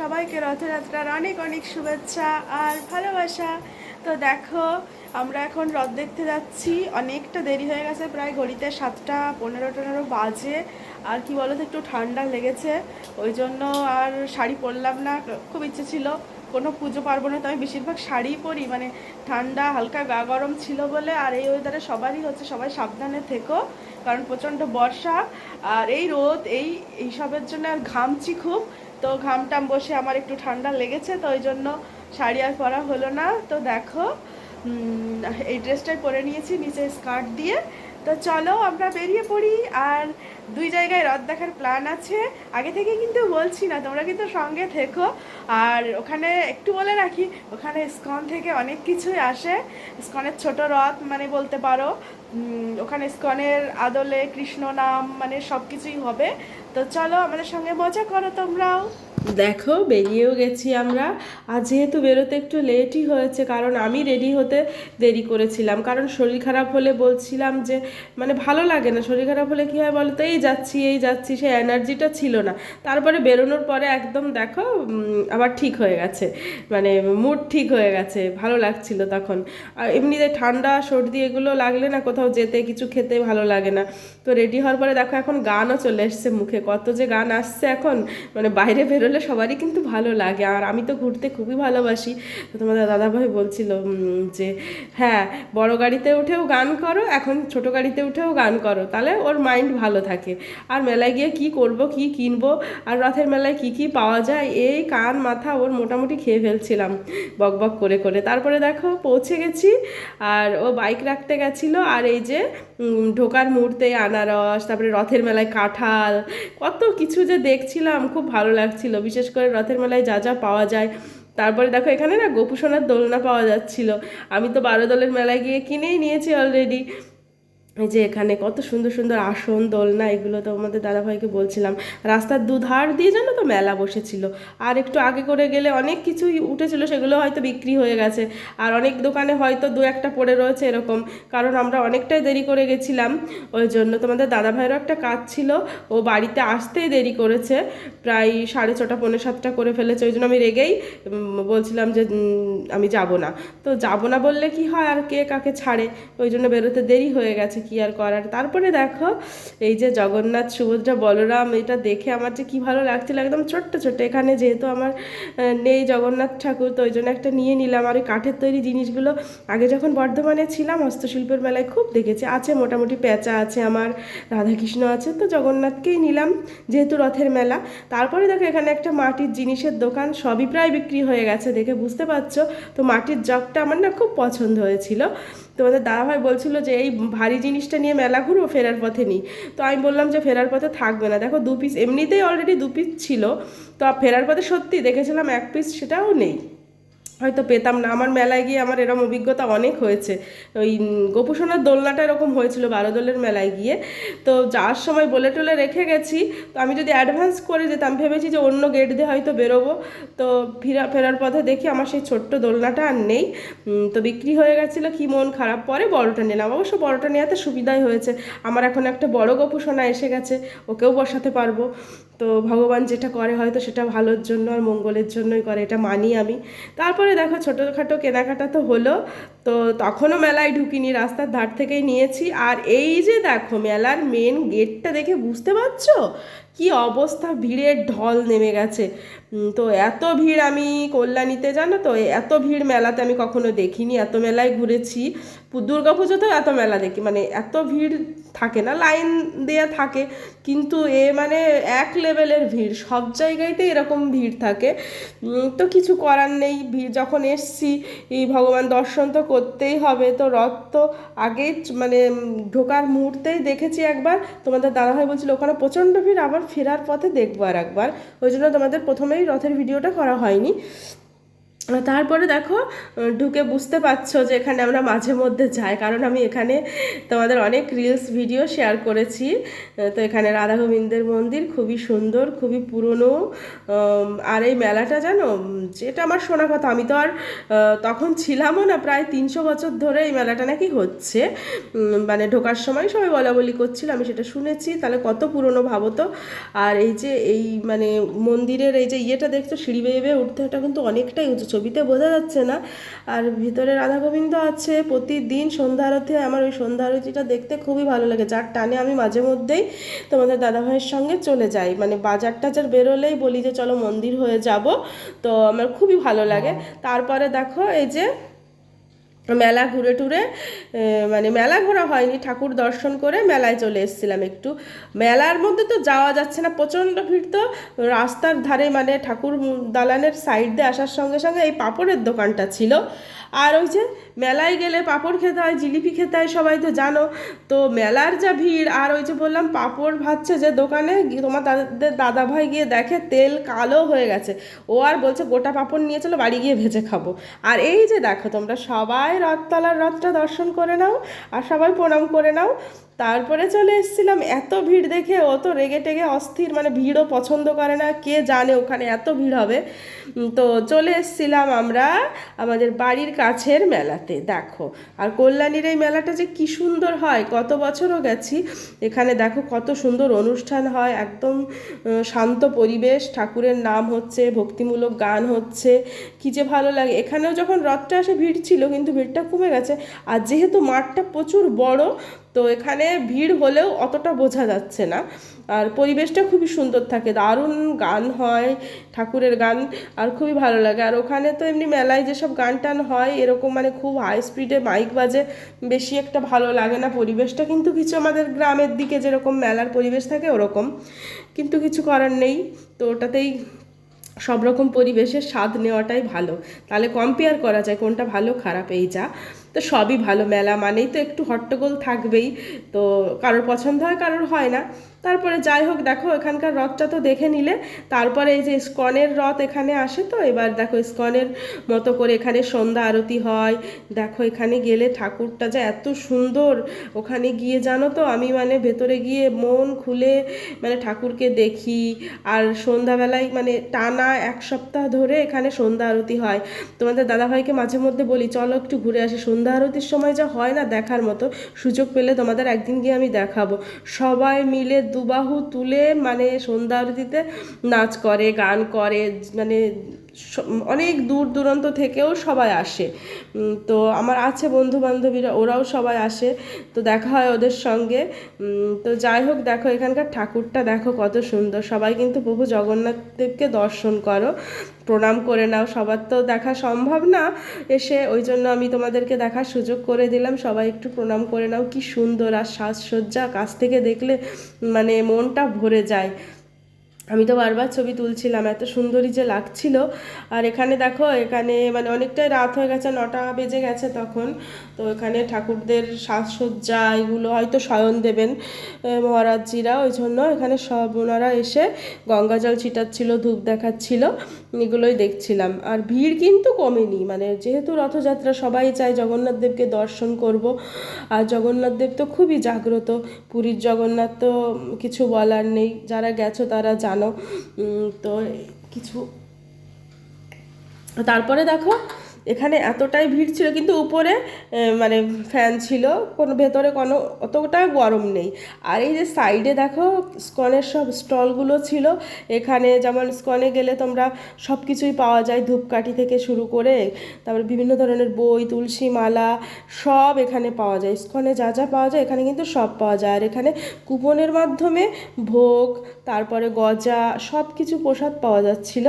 সবাইকে রথযাত্রার অনেক অনেক শুভেচ্ছা আর ভালোবাসা। তো দেখো, আমরা এখন রথ দেখতে যাচ্ছি। অনেকটা দেরি হয়ে গেছে, প্রায় ঘড়িতে সাতটা পনেরো টনেরো বাজে। আর কি বলো তো একটু ঠান্ডা লেগেছে। ওই জন্য আর শাড়ি পরলাম না। খুব ইচ্ছে ছিল কোনো পুজো পার্বণে তো আমি বেশিরভাগ শাড়িই পরি। মানে ঠান্ডা, হালকা, গা গরম ছিল বলে। আর এই ওয়েদারে সবারই হচ্ছে, সবাই সাবধানে থেকো। কারণ প্রচণ্ড বর্ষা। আর এই রোদ, এই এইসবের জন্য আর ঘামছি খুব। তো ঘামটাম বসে আমার একটু ঠান্ডা লেগেছে, তো ওই জন্য শাড়ি আর পরা হলো না। তো দেখো এই ড্রেসটাই পরে নিয়েছি, নিচে স্কার্ট দিয়ে। তো চলো আমরা বেরিয়ে পড়ি, আর দুই জায়গায় রথ দেখার প্ল্যান আছে। আগে থেকে কিন্তু বলছি না, তোমরা কিন্তু সঙ্গে থেকো। আর ওখানে একটু বলে রাখি, ওখানে স্কন থেকে অনেক কিছুই আসে। স্কনের ছোট রথ মানে বলতে পারো ওখানে স্কনের আদলে কৃষ্ণ নাম মানে সব কিছুই হবে। তো চলো আমাদের সঙ্গে মজা করো তোমরাও। দেখো, বেরিয়েও গেছি আমরা। আর যেহেতু বেরোতে একটু লেটই হয়েছে, কারণ আমি রেডি হতে দেরি করেছিলাম। কারণ শরীর খারাপ হলে বলছিলাম যে মানে ভালো লাগে না। শরীর খারাপ হলে কী হয় বলো তো এই যাচ্ছি এই যাচ্ছি। সেই এনার্জিটা ছিল না। তারপরে বেরোনোর পরে একদম দেখো আবার ঠিক হয়ে গেছে। মানে মুড ঠিক হয়ে গেছে, ভালো লাগছিল তখন। আর এমনিতে ঠান্ডা, সর্দি এগুলো লাগলে না কোথাও যেতে, কিছু খেতে ভালো লাগে না। তো রেডি হওয়ার পরে দেখো, এখন গানও চলে এসছে মুখে। কত যে গান আসছে এখন মানে বাইরে বেরোলে সবারই কিন্তু ভালো লাগে। আর আমি তো ঘুরতে খুবই ভালোবাসি। তোমাদের দাদাভাই বলছিল যে হ্যাঁ বড় গাড়িতে উঠেও গান করো, এখন ছোট গাড়িতে উঠেও গান করো। তাহলে ওর মাইন্ড ভালো থাকে। আর মেলায় গিয়ে কি করব, কি কিনবো? আর রথের মেলায় কি কি পাওয়া যায়? এই কান মাথা ওর মোটামুটি খেয়ে ফেলছিলাম, বক বক করে করে। তারপরে দেখো, পৌঁছে গেছি। আর ও বাইক রাখতে গেছিল। আর এই যে ঢোকার মুহূর্তে আনারস, তারপরে রথের মেলায় কাঁঠাল, কত কিছু যে দেখছিলাম, খুব ভালো লাগছিল। বিশেষ করে রথের মেলায় যা যা পাওয়া যায়। তারপরে দেখো এখানে না গোপুসোনার দোলনা পাওয়া যাচ্ছিল। আমি তো বারো দলের মেলায় গিয়ে কিনেই নিয়েছি অলরেডি এই যে এখানে কত সুন্দর সুন্দর আসন, দোলনা, এগুলো তো আমাদের দাদাভাইকে বলছিলাম। রাস্তার দুধার দিয়ে জানো তো মেলা বসেছিল। আর একটু আগে করে গেলে অনেক কিছুই উঠেছিল, সেগুলো হয়তো বিক্রি হয়ে গেছে। আর অনেক দোকানে হয়তো দু একটা পড়ে রয়েছে এরকম। কারণ আমরা অনেকটাই দেরি করে গেছিলাম। ওই জন্য তোমাদের দাদাভাইয়েরও একটা কাজ ছিল। ও বাড়িতে আসতেই দেরি করেছে। প্রায় সাড়ে ছটা, পৌনে সাতটা করে ফেলেছে। ওই জন্য আমি রেগেই বলছিলাম যে আমি যাব না। তো যাব না বললে কি হয়? আর কে কাকে ছাড়ে? ওই জন্য বেরোতে দেরি হয়ে গেছে। কি আর করার? তারপরে দেখো, এই যে জগন্নাথ, সুভদ্রা, বলরাম, এটা দেখে আমার যে কি ভালো লাগছিল, একদম ছোট্ট ছোট্ট। এখানে যেহেতু আমার নেই জগন্নাথ ঠাকুর, তো ওই জন্য একটা নিয়ে নিলাম। আর ওই কাঠের তৈরি জিনিসগুলো আগে যখন বর্ধমানে ছিলাম, হস্তশিল্পের মেলায় খুব দেখেছি। আছে মোটামুটি পেঁচা আছে আমার, রাধাকৃষ্ণ আছে, তো জগন্নাথকেই নিলাম যেহেতু রথের মেলা। তারপরে দেখো, এখানে একটা মাটির জিনিসের দোকান, সবই প্রায় বিক্রি হয়ে গেছে, দেখে বুঝতে পারছ। তো মাটির জগটা আমার না খুব পছন্দ হয়েছিল। তোমাদের দাদাভাই বলছিল যে, এই ভারী জিনিসটা নিয়ে মেলা ঘুরবো, ফেরার পথে নিই। তো আমি বললাম যে, ফেরার পথে থাকবে না। দেখো, দু পিস এমনিতেই অলরেডি দু পিস ছিল। তো ফেরার পথে সত্যি দেখেছিলাম এক পিস সেটাও নেই। হয়তো পেতাম না। আমার মেলায় গিয়ে আমার এরকম অভিজ্ঞতা অনেক হয়েছে। ওই গোপুসোনার দোলনাটা এরকম হয়েছিল বারো দোলের মেলায় গিয়ে। তো যাওয়ার সময় বলে টলে রেখে গেছি। তো আমি যদি অ্যাডভান্স করে যেতাম, ভেবেছি যে অন্য গেট দিয়ে হয়তো বেরোবো। তো ফেরা, ফেরার পথে দেখি আমার সেই ছোট্ট দোলনাটা আর নেই। তো বিক্রি হয়ে গেছিল, কি মন খারাপ? পরে বড়টা নিলাম। অবশ্য বড়টা নেওয়াতে সুবিধাই হয়েছে। আমার এখন একটা বড় গোপুসোনা এসে গেছে। ওকেও বসাতে পারব। তো ভগবান যেটা করে হয়তো সেটা ভালোর জন্য আর মঙ্গলের জন্যই করে, এটা মানি আমি। তারপরে দেখো ছোটোখাটো কেনাকাটা তো হলো। তো তখনও মেলায় ঢুকিনি, রাস্তার ধার থেকেই নিয়েছি। আর এই যে দেখো, মেলার মেন গেটটা দেখে বুঝতে পারছ? কি অবস্থা, ভিড়ের ঢল নেমে গেছে। তো এত ভিড় আমি কল্যাণীতে, জানো তো, এত ভিড় মেলাতে আমি কখনো দেখিনি। এত মেলায় ঘুরেছি। দুর্গা পুজোতেও এত মেলা দেখি মানে এত ভিড় থাকে না, লাইন দেয়া থাকে। কিন্তু এ মানে এক লেভেলের ভিড়, সব জায়গায়তে এরকম ভিড় থাকে। তো কিছু করার নেই, ভিড় যখন এসছি, এই ভগবান দর্শন তো করতেই হবে। তো রথ তো আগে মানে ঢোকার মুহূর্তেই দেখেছি একবার। তোমাদের দাদাভাই বলছিল, ওখানে প্রচণ্ড ভিড়, আবার ফেরার পথে দেখব আর একবার ওই জন্য তোমাদের প্রথমেই রথের ভিডিওটা করা হয়নি। তারপরে দেখো ঢুকে বুঝতে পারছ যে এখানে আমরা মাঝে মধ্যে যাই, কারণ আমি এখানে তোমাদের অনেক রিলস ভিডিও শেয়ার করেছি। তো এখানে রাধা গোবিন্দের মন্দির খুবই সুন্দর, খুবই পুরনো। আর এই মেলাটা জানো, যেটা আমার শোনা কথা, আমি তো আর তখন ছিলামও না, প্রায় তিনশো বছর ধরে এই মেলাটা নাকি হচ্ছে। মানে ঢোকার সময় সবাই বলা বলি করছিল, আমি সেটা শুনেছি, তাহলে কত পুরনো ভাবো তো। আর এই যে এই মানে মন্দিরের এই যে ইয়েটা দেখছ, সিঁড়ি বেয়ে বেয়ে উঠতে, ওটা কিন্তু অনেকটাই উঁচু ছবিতে বোঝা যাচ্ছে না। আর ভিতরে রাধা গোবিন্দ আছে প্রতিদিন সন্ধ্যা আরতি আমার ওই সন্ধ্যা আরতিটা দেখতে খুবই ভালো লাগে। যার টানে আমি মাঝে মধ্যেই তোমাদের দাদাভাইয়ের সঙ্গে চলে যাই। মানে বাজার টাজার বেরোলেই বলি যে চলো মন্দির হয়ে যাব। তো আমার খুবই ভালো লাগে। তারপরে দেখো এই যে মেলা ঘুরে টুরে মানে মেলা ঘোরা হয়নি, ঠাকুর দর্শন করে মেলায় চলে এসেছিলাম একটু। মেলার মধ্যে তো যাওয়া যাচ্ছে না, প্রচণ্ড ভিড় তো। রাস্তার ধারে মানে ঠাকুর দালানের সাইড দিয়ে আসার সঙ্গে সঙ্গে এই পাপড়ের দোকানটা ছিল। আর ওই যে মেলায় গেলে পাঁপড় খেতে হয়, জিলিপি খেতে হয়, সবাই তো জানো। তো মেলার যা ভিড়, আর ওই যে বললাম পাঁপড় ভাজছে যে দোকানে তোমার তাদের দাদা ভাই গিয়ে দেখে তেল কালো হয়ে গেছে। ও আর বলছে, গোটা পাঁপড় নিয়ে চলো, বাড়ি গিয়ে ভেজে খাব। আর এই যে দেখো, তোমরা সবাই রথতলার রথটা দর্শন করে নাও, আর সবাই প্রণাম করে নাও। তারপরে চলে এসেছিলাম, এত ভিড় দেখে ও তো রেগে টেগে অস্থির মানে ভিড়ও পছন্দ করে না, কে জানে ওখানে এত ভিড় হবে। তো চলে এসেছিলাম আমরা আমাদের বাড়ির কাছের মেলাতে, দেখো। আর কল্যাণীর এই মেলাটা যে কি সুন্দর হয়, কত বছরও গেছি, এখানে দেখো কত সুন্দর অনুষ্ঠান হয়, একদম শান্ত পরিবেশ, ঠাকুরের নাম হচ্ছে, ভক্তিমূলক গান হচ্ছে, কি যে ভালো লাগে। এখানেও যখন রথটা আসে ভিড় ছিল, কিন্তু ভিড়টা কমে গেছে, আর যেহেতু মাঠটা প্রচুর বড় তো এখানে ভিড় হলেও অতটা বোঝা যাচ্ছে না। আর পরিবেশটা খুবই সুন্দর থাকে, দারুণ গান হয়, ঠাকুরের গান, আর খুবই ভালো লাগে। আর ওখানে তো এমনি মেলায় যেসব গান টান হয়, এরকম মানে খুব হাই স্পিডে মাইক বাজে, বেশি একটা ভালো লাগে না পরিবেশটা। কিন্তু কিছু আমাদের গ্রামের দিকে যেরকম মেলার পরিবেশ থাকে, ওরকম। কিন্তু কিছু করার নেই, তো ওটাতেই সব রকম পরিবেশের স্বাদ নেওয়াটাই ভালো। তাহলে কম্পেয়ার করা যায় কোনটা ভালো, খারাপ, এই যা। তো সবই ভালো মেলা মানেই তো একটু হট্টগোল থাকবেই। তো কারোর পছন্দ হয়, কারোর হয় না। তারপরে যাই হোক, দেখো এখানকার রথটা তো দেখে নিলে। তারপরে এই যে ইস্কনের রথ এখানে আসে তো, এবার দেখো ইস্কনের মতো করে এখানে সন্ধ্যা আরতি হয়। দেখো এখানে গেলে ঠাকুরটা যে এত সুন্দর। ওখানে গিয়ে জানো তো, আমি মানে ভেতরে গিয়ে মন খুলে মানে ঠাকুরকে দেখি। আর সন্ধ্যাবেলায় মানে টানা এক সপ্তাহ ধরে এখানে সন্ধ্যা আরতি হয়। তোমাদের দাদাভাইকে মাঝে মধ্যে বলি, চলো একটু ঘুরে আসি সন্ধ্যা আরতির সময় যা হয় না দেখার মতো সুযোগ পেলে তোমাদের একদিন গিয়ে আমি দেখাবো। সবাই মিলে দুবাহু তুলে মানে সন্ধ্যা আরতিতে নাচ করে, গান করে মানে অনেক দূর দূরান্ত থেকেও সবাই আসে। তো আমার আছে বন্ধু বান্ধবীরা ওরাও সবাই আসে। তো দেখা হয় ওদের সঙ্গে। তো যাই হোক, দেখো এখানকার ঠাকুরটা দেখো কত সুন্দর। সবাই কিন্তু প্রভু জগন্নাথ দেবকে দর্শন করো, প্রণাম করে নাও। সবার তো দেখা সম্ভব না এসে, ওই জন্য আমি তোমাদেরকে দেখার সুযোগ করে দিলাম। সবাই একটু প্রণাম করে নাও। কি সুন্দর আর সাজসজ্জা। কাছ থেকে দেখলে মানে মনটা ভরে যায়। আমি তো বারবার ছবি তুলছিলাম, এত সুন্দরই যে লাগছিল। আর এখানে দেখো, এখানে মানে অনেকটাই রাত হয়ে গেছে, নটা বেজে গেছে তখন। তো এখানে ঠাকুরদের সাজসজ্জা, এগুলো হয়তো শয়ন দেবেন মহারাজজিরা। ওই জন্য এখানে সব ওনারা এসে গঙ্গা জল ছিটাচ্ছিল, ধূপ দেখাচ্ছিল, এগুলোই দেখছিলাম। আর ভিড় কিন্তু কমেনি মানে যেহেতু রথযাত্রা, সবাই চায় জগন্নাথ দেবকে দর্শন করব। আর জগন্নাথ দেব তো খুবই জাগ্রত, পুরীর জগন্নাথ তো কিছু বলার নেই, যারা গেছো তারা জানো তো কিছু তারপরে দেখো এখানে এতটাই ভিড় ছিল, কিন্তু উপরে মানে ফ্যান ছিল, কোনো ভেতরে কোনো অতটা গরম নেই। আর এই যে সাইডে দেখো স্কনের সব স্টলগুলো ছিল, এখানে যেমন স্কনে গেলে তোমরা সব কিছুই পাওয়া যায়, ধূপকাঠি থেকে শুরু করে, তারপর বিভিন্ন ধরনের বই, তুলসী মালা, সব এখানে পাওয়া যায়। স্কনে যা যা পাওয়া যায়, এখানে কিন্তু সব পাওয়া যায়। আর এখানে কুপনের মাধ্যমে ভোগ, তারপরে গজা সব কিছু প্রসাদ পাওয়া যাচ্ছিল।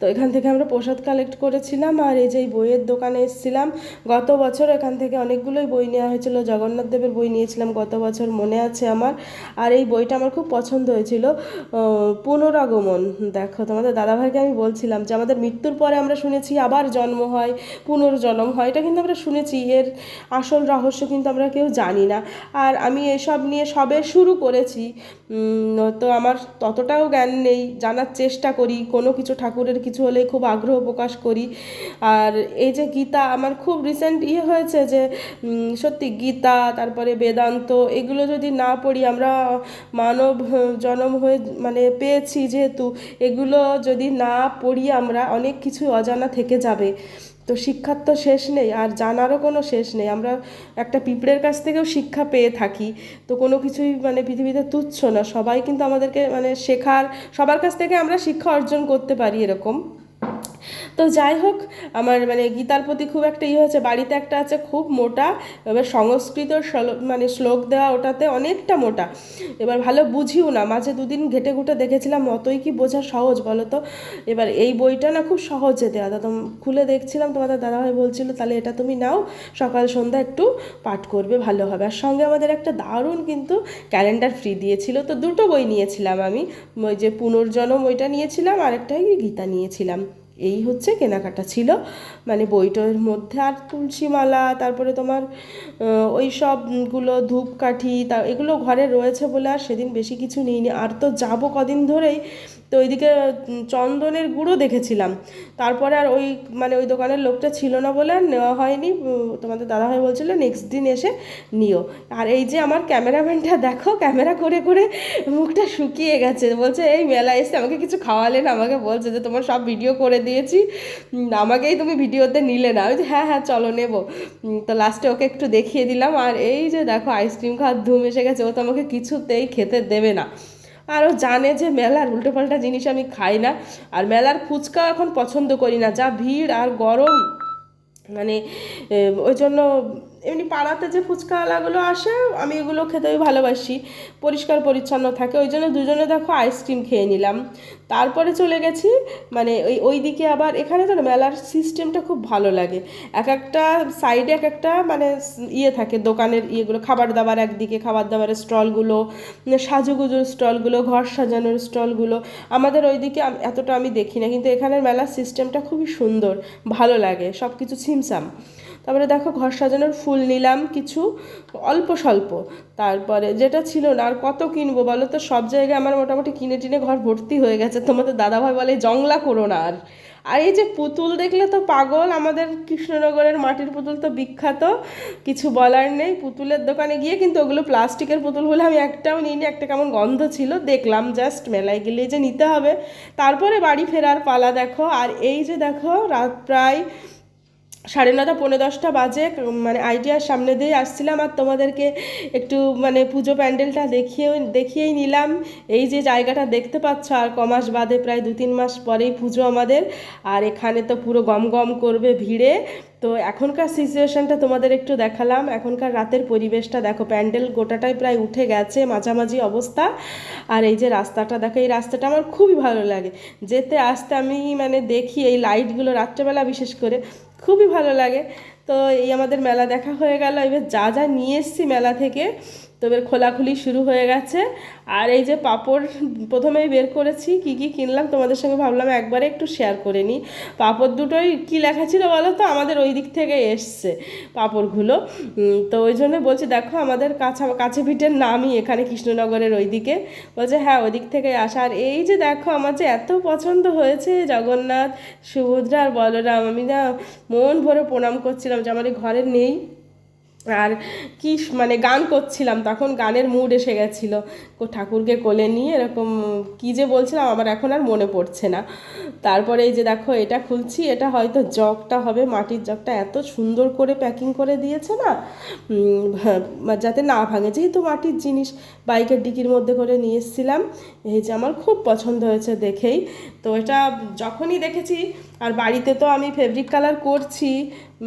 তো এখান থেকে আমরা প্রসাদ কালেক্ট করেছিলাম আর এই যে বইয়ের দোকানে এসেছিলাম। গত বছর এখান থেকে অনেকগুলোই বই নেওয়া হয়েছিল। জগন্নাথ দেবের বই নিয়েছিলাম গত বছর, মনে আছে আমার। আর এই বইটা আমার খুব পছন্দ হয়েছিল। পুনরাগমন। দেখো, তোমাদের দাদাভাইকে আমি বলছিলাম যে আমাদের মৃত্যুর পরে আমরা শুনেছি আবার জন্ম হয়, পুনর্জন্ম হয়। এটা কিন্তু আমরা শুনেছি, এর আসল রহস্য কিন্তু আমরা কেউ জানি না। আর আমি এসব নিয়ে সবে শুরু করেছি। তো আমার ততটাও জ্ঞান নেই, জানার চেষ্টা করি, কোনো কিছু ঠাকুরের কিছু হলে খুব আগ্রহ প্রকাশ করি। আর এই যে গীতা, আমার খুব রিসেন্ট ইয়ে হয়েছে যে সত্যি গীতা, তারপরে বেদান্ত, এগুলো যদি না পড়ি, আমরা মানব জনম হয়ে মানে পেয়েছি যেহেতু, এগুলো যদি না পড়ি, আমরা অনেক কিছু অজানা থেকে যাবে। তো শিক্ষার তো শেষ নেই, আর জানারও কোনো শেষ নেই। আমরা একটা পিঁপড়ের কাছ থেকেও শিক্ষা পেয়ে থাকি, তো কোনো কিছুই মানে পৃথিবীতে তুচ্ছ না। সবাই কিন্তু আমাদেরকে মানে শেখার, সবার কাছ থেকে আমরা শিক্ষা অর্জন করতে পারি এরকম। তো যাই হোক, আমার মানে গীতার প্রতি খুব একটা ইয়ে হয়েছে, বাড়িতে একটা আছে খুব মোটা, এবার সংস্কৃত মানে শ্লোক দেওয়া ওটাতে অনেকটা মোটা। এবার ভালো বুঝিও না, মাঝে দুদিন ঘেটে ঘুটে দেখেছিলাম, অতই কি বোঝা সহজ বলো তো? এবার এই বইটা না খুব সহজে দেওয়া দাদা খুলে দেখছিলাম, তোমাদের দাদাভাই বলছিল, তাহলে এটা তুমি নাও, সকাল সন্ধ্যা একটু পাঠ করবে, ভালো হবে। আর সঙ্গে আমাদের একটা দারুণ কিন্তু ক্যালেন্ডার ফ্রি দিয়েছিল, তো দুটো বই নিয়েছিলাম আমি, ওই যে পুনর্জন্ম ওইটা নিয়েছিলাম আর একটা গীতা নিয়েছিলাম। এই হচ্ছে কেনাকাটা ছিল। মানে বইটার মধ্যে আর তুলসীমালা, তারপরে তোমার ওই সবগুলো ধূপকাঠি, তা এগুলো ঘরে রয়েছে বলে আর সেদিন বেশি কিছু নিইনি। আর তো যাব কদিন ধরেই তো ওইদিকে চন্দনের গুঁড়ো দেখেছিলাম। তারপরে আর ওই মানে ওই দোকানের লোকটা ছিল না বলে আর নেওয়া হয়নি। তোমাদের দাদাভাই বলছিল নেক্সট দিন এসে নিও। আর এই যে আমার ক্যামেরাম্যানটা, দেখো, ক্যামেরা করে করে মুখটা শুকিয়ে গেছে। বলছে, এই মেলা এসে আমাকে কিছু খাওয়ালে না? আমাকে বলছে যে, তোমার সব ভিডিও করে দিয়েছি। আমাকেই তুমি ভিডিওতে নিলে না। আমি যে হ্যাঁ হ্যাঁ চলো নেব। তো লাস্টে ওকে একটু দেখিয়ে দিলাম। আর এই যে দেখো, আইসক্রিম খাওয়ার ধুম এসে গেছে। ও তো আমাকে কিছুতেই খেতে দেবে না। আর ও জানে যে মেলার উল্টোপাল্টা জিনিস আমি খাই না। আর মেলার ফুচকাও এখন পছন্দ করি না, যা ভিড় আর গরম। মানে ওই জন্য এমনি পাড়াতে যে ফুচকাওয়ালাগুলো আসে, আমি এগুলো খেতেই ভালোবাসি। পরিষ্কার পরিচ্ছন্ন থাকে। ওই জন্য দুজনে দেখো আইসক্রিম খেয়ে নিলাম। তারপরে চলে গেছি মানে ওই ওই দিকে আবার এখানে তো মেলার সিস্টেমটা খুব ভালো লাগে। এক একটা সাইডে এক একটা মানে ইয়ে থাকে দোকানের ইয়েগুলো, খাবার দাবার একদিকে, খাবার দাবারের স্টলগুলো সাজুগুজুর স্টলগুলো ঘর সাজানোর স্টলগুলো আমাদের ওইদিকে এতটা আমি দেখি না, কিন্তু এখানের মেলার সিস্টেমটা খুবই সুন্দর, ভালো লাগে সব কিছু ছিমছাম। তারপরে দেখো ঘর সাজানোর ফুল নিলাম কিছু, অল্প স্বল্প। তারপরে যেটা ছিল না, আর কত কিনবো বলো তো? সব জায়গায় আমার মোটামুটি কিনে টিনে ঘর ভর্তি হয়ে গেছে। তোমাদের দাদাভাই বলে, জংলা করো না আর। আর এই যে পুতুল দেখলে তো পাগল, আমাদের কৃষ্ণনগরের মাটির পুতুল তো বিখ্যাত, কিছু বলার নেই। পুতুলের দোকানে গিয়ে কিন্তু ওগুলো প্লাস্টিকের পুতুল বলে আমি একটাও নিইনি, একটা কেমন গন্ধ ছিল। দেখলাম জাস্ট মেলায় গেলে যে নিতে হবে। তারপরে বাড়ি ফেরার পালা দেখো। আর এই যে দেখো, রাত প্রায় সাড়ে নটা পৌনে দশটা বাজে। মানে আইডিয়ার সামনে দিয়ে আসছিলাম আর তোমাদেরকে একটু মানে পুজো প্যান্ডেলটা দেখিয়ে দেখিয়েই নিলাম। এই যে জায়গাটা দেখতে পাচ্ছ, আর কমাস বাদে প্রায় দু তিন মাস পরেই পুজো আমাদের। আর এখানে তো পুরো গম গম করবে ভিড়ে। তো এখনকার সিচুয়েশনটা তোমাদের একটু দেখালাম। এখনকার রাতের পরিবেশটা দেখো, প্যান্ডেল গোটাটাই প্রায় উঠে গেছে, মাঝামাঝি অবস্থা। আর এই যে রাস্তাটা, দেখো এই রাস্তাটা আমার খুবই ভালো লাগে। যেতে, আসতে আমি মানে দেখি এই লাইটগুলো রাত্রেবেলা বিশেষ করে। খুবই ভালো লাগে। তো এই আমাদের মেলা দেখা হয়ে গেল। এবার যা যা নিয়ে এসছি মেলা থেকে তো এবার খোলাখুলি শুরু হয়ে গেছে। আর এই যে পাপড় প্রথমেই বের করেছি, কি কি কিনলাম তোমাদের সঙ্গে ভাবলাম একবারে একটু শেয়ার করে নিই। পাপড় দুটোই কি লেখা ছিল বলো তো? আমাদের ওই দিক থেকে এসছে পাপড়গুলো। তো ওই জন্য বলছি, দেখো আমাদের কাছা, কাছে পিঠের নামই এখানে কৃষ্ণনগরের ওই দিকে। বলছে হ্যাঁ ওই দিক থেকে আসা। আর এই যে দেখো আমার যে এত পছন্দ হয়েছে জগন্নাথ, সুভদ্রা আর বলরাম, আমি না মন ভরে প্রণাম করছিলাম যে আমার ঘরে নেই। আর কি মানে গান করছিলাম তখন গানের মুড এসে গেছিল। ঠাকুরকে কোলে নিয়ে এরকম কি যে বলছিলাম আমার এখন আর মনে পড়ছে না। তারপরে এই যে দেখো এটা খুলছি এটা হয়তো জগটা হবে মাটির জগটা এত সুন্দর করে প্যাকিং করে দিয়েছে না? হ্যাঁ, যাতে না ভাঙে। যেহেতু মাটির জিনিস বাইকের ডিকির মধ্যে করে নিয়ে এসেছিলাম এই যে আমার খুব পছন্দ হয়েছে দেখেই। তো এটা যখনই দেখেছি, আর বাড়িতে তো আমি ফেব্রিক কালার করছি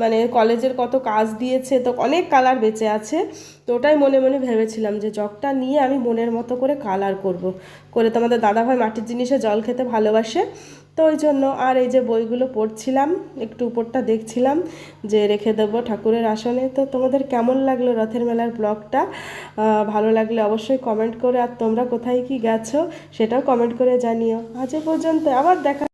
মানে কলেজের কত কাজ দিয়েছে, তো অনেক কালার বেঁচে আছে, তো ওটাই মনে মনে ভেবেছিলাম যে জগটা নিয়ে আমি মনের মতো করে কালার করব। করে তোমাদের দাদাভাই মাটির জিনিসে জল খেতে ভালোবাসে তো ওই জন্য আর এই যে বইগুলো পড়ছিলাম, একটু উপরটা দেখছিলাম যে রেখে দেবো ঠাকুরের আসনে। তো তোমাদের কেমন লাগল রথের মেলার ব্লগটা? ভালো লাগলে অবশ্যই কমেন্ট করে, আর তোমরা কোথায় কি গেছো সেটাও কমেন্ট করে জানিও। আজ পর্যন্ত আবার দেখা